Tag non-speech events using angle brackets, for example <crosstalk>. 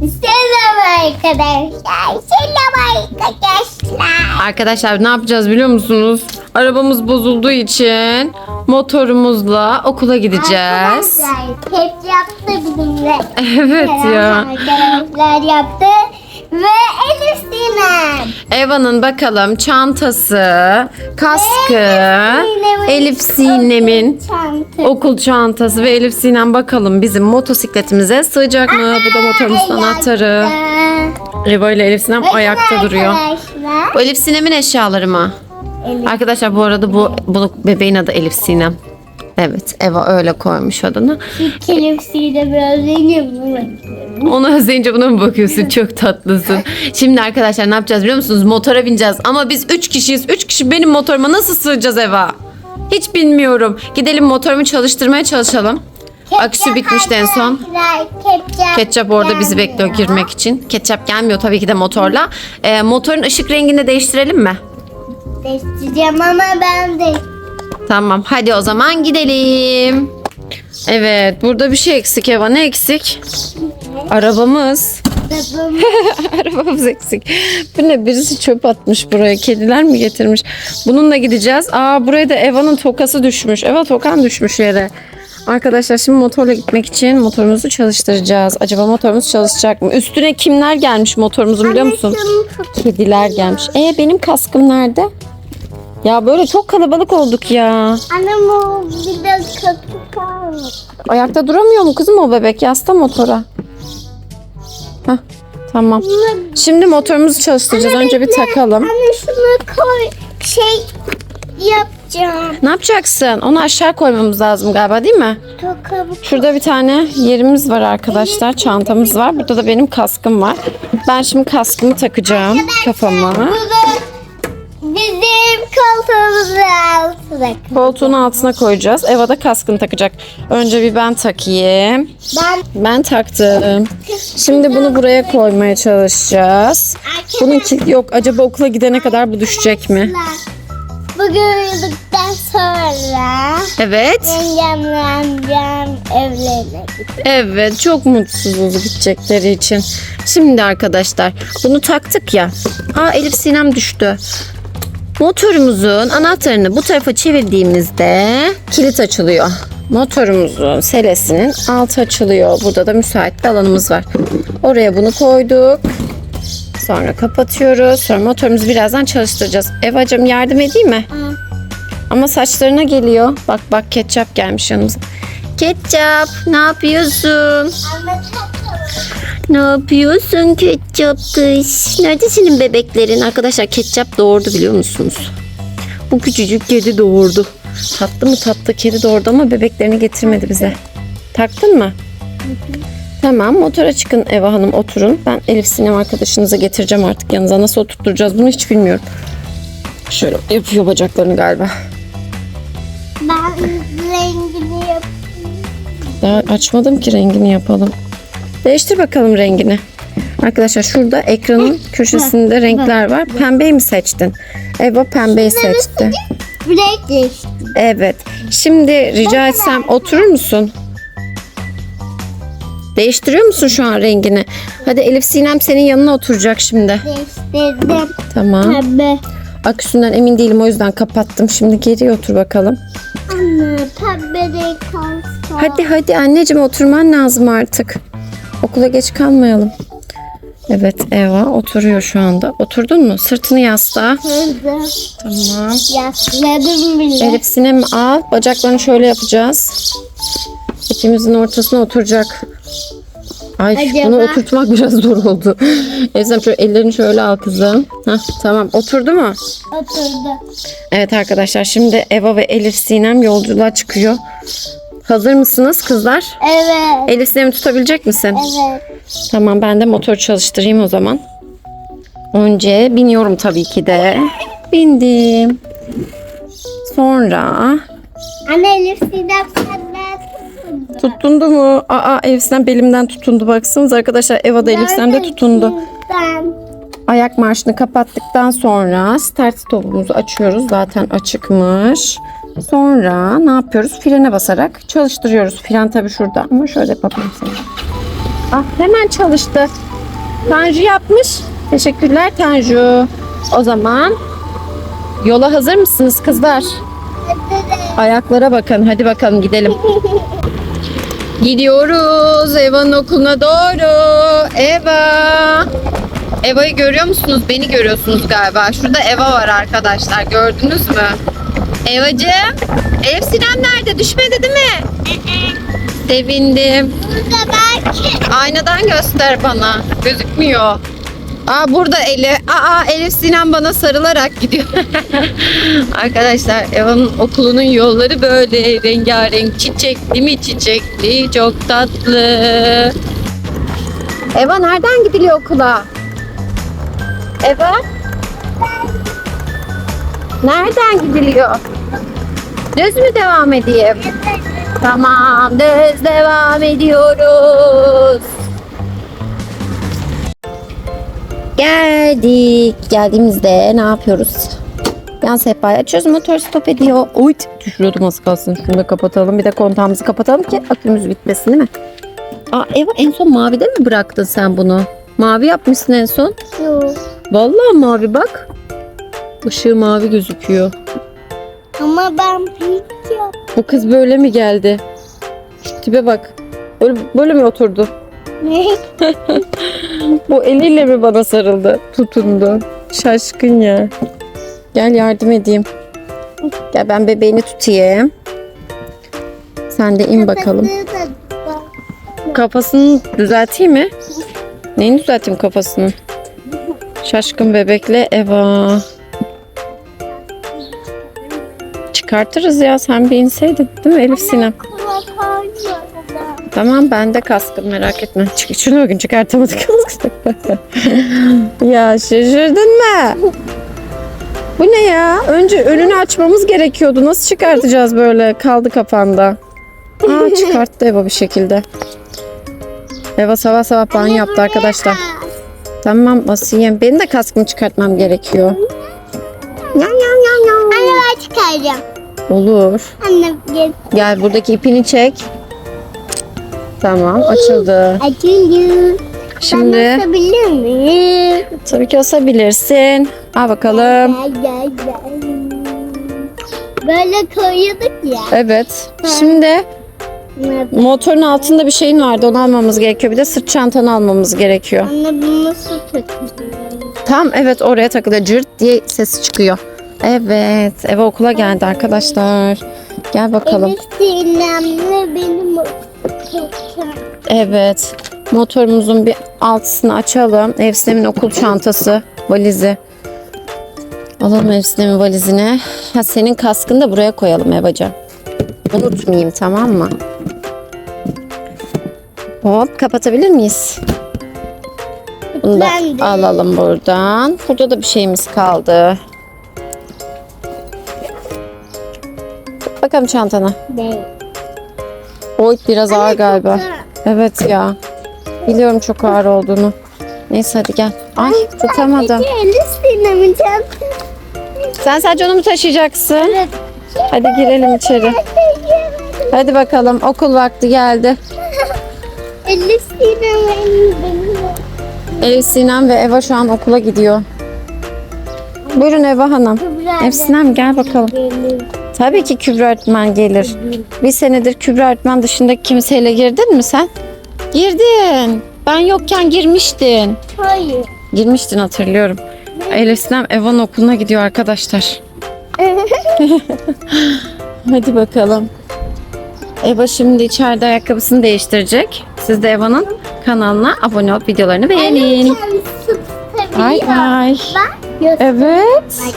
Selam arkadaşlar. Selam arkadaşlar. Arkadaşlar ne yapacağız biliyor musunuz? Arabamız bozulduğu için motorumuzla okula gideceğiz. Arkadaşlar hep yaptı bizimle. Evet ya. Arkadaşlar yaptı. Ve Elif Sinem. Eva'nın bakalım çantası, kaskı, Elif Sinem'in Çanta. okul çantası ve Elif Sinem bakalım bizim motosikletimize sığacak mı? Bu da motorumuzun anahtarı. Eva ile Elif Sinem ayakta duruyor. Arkadaşlar. Bu Elif Sinem'in eşyaları mı? Elif. Arkadaşlar bu arada bu, bu bebeğin adı Elif Sinem. Evet Eva öyle koymuş adını. Sinem biraz zengin Onu özleyince buna mı bakıyorsun? Çok tatlısın. Şimdi arkadaşlar ne yapacağız biliyor musunuz? Motora bineceğiz. Ama biz 3 kişiyiz. 3 kişi benim motoruma nasıl sığacağız Eva? Hiç bilmiyorum. Gidelim motorumu çalıştırmaya çalışalım. Aküsü bitmişti en son. Ketçap. Ketçap orada bizi bekliyor girmek için. Ketçap gelmiyor tabii ki de motorla. Ee, motorun ışık rengini değiştirelim mi? Değiştireceğim ama ben de. Tamam hadi o zaman gidelim. Evet burada bir şey eksik Eva. Ne eksik? Arabamız. <laughs> Arabamız eksik. Bu ne? Birisi çöp atmış buraya. Kediler mi getirmiş? Bununla gideceğiz. Aa buraya da Eva'nın tokası düşmüş. Eva tokan düşmüş yere. Arkadaşlar şimdi motorla gitmek için motorumuzu çalıştıracağız. Acaba motorumuz çalışacak mı? Üstüne kimler gelmiş motorumuzun biliyor musun? Kediler gelmiş. E benim kaskım nerede? Ya böyle çok kalabalık olduk ya. Annem o biraz kötü kalmış. Ayakta duramıyor mu kızım o bebek? Yasta motora. Hah, tamam. Şimdi motorumuzu çalıştıracağız. Önce bir takalım. Anne şunu koy. Şey yapacağım. Ne yapacaksın? Onu aşağı koymamız lazım galiba değil mi? Tokamı Şurada bir tane yerimiz var arkadaşlar. Çantamız var. Burada da benim kaskım var. Ben şimdi kaskımı takacağım kafama. Bizim koltuğumuzun altına. Koltuğun altına koyacağız. Eva da kaskını takacak. Önce bir ben takayım. Ben Ben taktım. Şimdi bunu buraya koymaya çalışacağız. Bunun kilidi yok. Acaba okula gidene kadar bu düşecek mi? Bugün uyuduktan sonra Evet. yengemle amcam evlerine gitti. Evet çok mutsuzuz gidecekleri için. Şimdi arkadaşlar bunu taktık ya. Aa Elif Sinem düştü. Motorumuzun anahtarını bu tarafa çevirdiğimizde kilit açılıyor. Motorumuzun selesinin altı açılıyor. Burada da müsait bir alanımız var. Oraya bunu koyduk. Sonra kapatıyoruz. Sonra motorumuzu birazdan çalıştıracağız. Evacım yardım edeyim mi? Hı. Ama saçlarına geliyor. Bak bak ketçap gelmiş yanımıza. Ketçap ne yapıyorsun? Anne takalım. Ne yapıyorsun ketçap kız? Nerede senin bebeklerin? Arkadaşlar ketçap doğurdu biliyor musunuz? Bu küçücük kedi doğurdu. Tatlı mı tatlı kedi doğurdu ama bebeklerini getirmedi bize. Taktın mı? Tamam motora çıkın Eva Hanım oturun. Ben Elif Sinem arkadaşınıza getireceğim artık yanınıza. Nasıl oturtturacağız bunu hiç bilmiyorum. Şöyle yapıyor bacaklarını galiba. Ben rengini yap. Daha açmadım ki rengini yapalım. Değiştir bakalım rengini. Arkadaşlar şurada ekranın köşesinde renkler var. Pembeyi mi seçtin? Eva pembeyi seçti. Renk değişti. Evet. Şimdi rica etsem oturur musun? Değiştiriyor musun şu an rengini? Hadi Elif Sinem senin yanına oturacak şimdi. Değiştirdim. Tamam. Pembe. Aküsünden emin değilim o yüzden kapattım. Şimdi geriye otur bakalım. Anne pembe renk kalsa. Hadi hadi anneciğim oturman lazım artık. Okula geç kalmayalım. Evet Eva oturuyor şu anda. Oturdun mu? Sırtını yasla. Tamam. Yasladım bile. Elif Sinem al. Bacaklarını şöyle yapacağız. İkimizin ortasına oturacak. Ay Acaba? bunu oturtmak biraz zor oldu. <laughs> Sinem şöyle ellerini şöyle al kızım. Heh, tamam oturdu mu? Oturdu. Evet arkadaşlar şimdi Eva ve Elif Sinem yolculuğa çıkıyor. Hazır mısınız kızlar? Evet. Elif Sinem'i tutabilecek misin? Evet. Tamam ben de motor çalıştırayım o zaman. Önce biniyorum tabii ki de. Bindim. Sonra Anne Elif Sinem senden tutundu. tutundu mu? Aa Elif Sinem belimden tutundu baksanız arkadaşlar. Eva da Elif Sinem de tutundu. Ben. Ayak marşını kapattıktan sonra start stopumuzu açıyoruz. Zaten açıkmış. Sonra ne yapıyoruz? Frene basarak çalıştırıyoruz. Fren tabii şurada ama şöyle yapalım. Ah hemen çalıştı. Tanju yapmış. Teşekkürler Tanju. O zaman yola hazır mısınız kızlar? Ayaklara bakın. Hadi bakalım gidelim. Gidiyoruz Eva'nın okuluna doğru. Eva. Eva'yı görüyor musunuz? Beni görüyorsunuz galiba. Şurada Eva var arkadaşlar. Gördünüz mü? Evacığım. Ev Sinem nerede? Düşmedi değil mi? Sevindim. Burada belki. Aynadan göster bana. Gözükmüyor. Aa burada Elif. Aa Elif Sinem bana sarılarak gidiyor. <laughs> Arkadaşlar Eva'nın okulunun yolları böyle rengarenk çiçekli mi çiçekli çok tatlı. Eva nereden gidiliyor okula? Eva? Nereden gidiliyor? Düz mü devam edeyim? Tamam düz devam ediyoruz. Geldik. Geldiğimizde ne yapıyoruz? Yan sehpayı açıyoruz. Motor stop ediyor. Oy düşürüyordum az kalsın. Şunu da kapatalım. Bir de kontağımızı kapatalım ki akümüz bitmesin değil mi? Aa Eva en son mavide mi bıraktın sen bunu? Mavi yapmışsın en son. Yok. Vallahi mavi bak. Işığı mavi gözüküyor. Ama ben yap. Bu kız böyle mi geldi? Şu tipe bak. Böyle, böyle mi oturdu? Ne? <laughs> Bu eliyle mi bana sarıldı? Tutundu. Şaşkın ya. Gel yardım edeyim. Gel ben bebeğini tutayım. Sen de in bakalım. Kafasını düzelteyim mi? Neyini düzelteyim kafasını? Şaşkın bebekle Eva. Çıkartırız ya sen bir inseydin değil mi Elif Sinem? Tamam ben de kaskım merak etme. Çık, şunu bugün çıkartamadık. <laughs> ya şaşırdın mı? Bu ne ya? Önce önünü açmamız gerekiyordu. Nasıl çıkartacağız böyle? Kaldı kafanda. Aa çıkarttı Eva bir şekilde. Eva sabah sabah banyo yaptı arkadaşlar. Tamam Asiye. Benim de kaskımı çıkartmam gerekiyor. Yan yan yan yan. Anne ben çıkaracağım. Olur. Anne gel. Gel buradaki ipini çek. Tamam açıldı. Açılıyor. Şimdi Ben basabilir miyim? tabii ki asabilirsin. Al bakalım. Gel gel gel. Böyle koyuyorduk ya. Evet. Şimdi motorun altında bir şeyin vardı. Onu almamız gerekiyor. Bir de sırt çantanı almamız gerekiyor. Anne bu nasıl takılıyor? Tam evet oraya takılıyor. Cırt diye sesi çıkıyor. Evet. Eve okula geldi arkadaşlar. Gel bakalım. Elif Sinem'le benim Evet. Motorumuzun bir altısını açalım. Evsnem'in okul çantası, valizi. Alalım Evsnem'in valizine. Ha, senin kaskını da buraya koyalım Evacığım. Unutmayayım tamam mı? Hop kapatabilir miyiz? Bunu da alalım buradan. Burada da bir şeyimiz kaldı. Bakalım çantana. değil. Oy biraz ağır galiba. Evet ya. Biliyorum çok ağır olduğunu. Neyse hadi gel. Ay tutamadım. Sen sadece onu mu taşıyacaksın? Evet. Hadi girelim içeri. Hadi bakalım okul vakti geldi. Elif Sinem'in benim. Elif Sinem ve Eva şu an okula gidiyor. Buyurun Eva Hanım. Elif Sinem gel bakalım. Tabii ki Kübra öğretmen gelir. Bir senedir Kübra öğretmen dışındaki kimseyle girdin mi sen? Girdin. Ben yokken girmiştin. Hayır. Girmiştin hatırlıyorum. Elif Sinem Eva'nın okuluna gidiyor arkadaşlar. <laughs> Hadi bakalım. Eva şimdi içeride ayakkabısını değiştirecek. Siz de Eva'nın kanalına abone olup videolarını beğenin. Ay ay. Evet.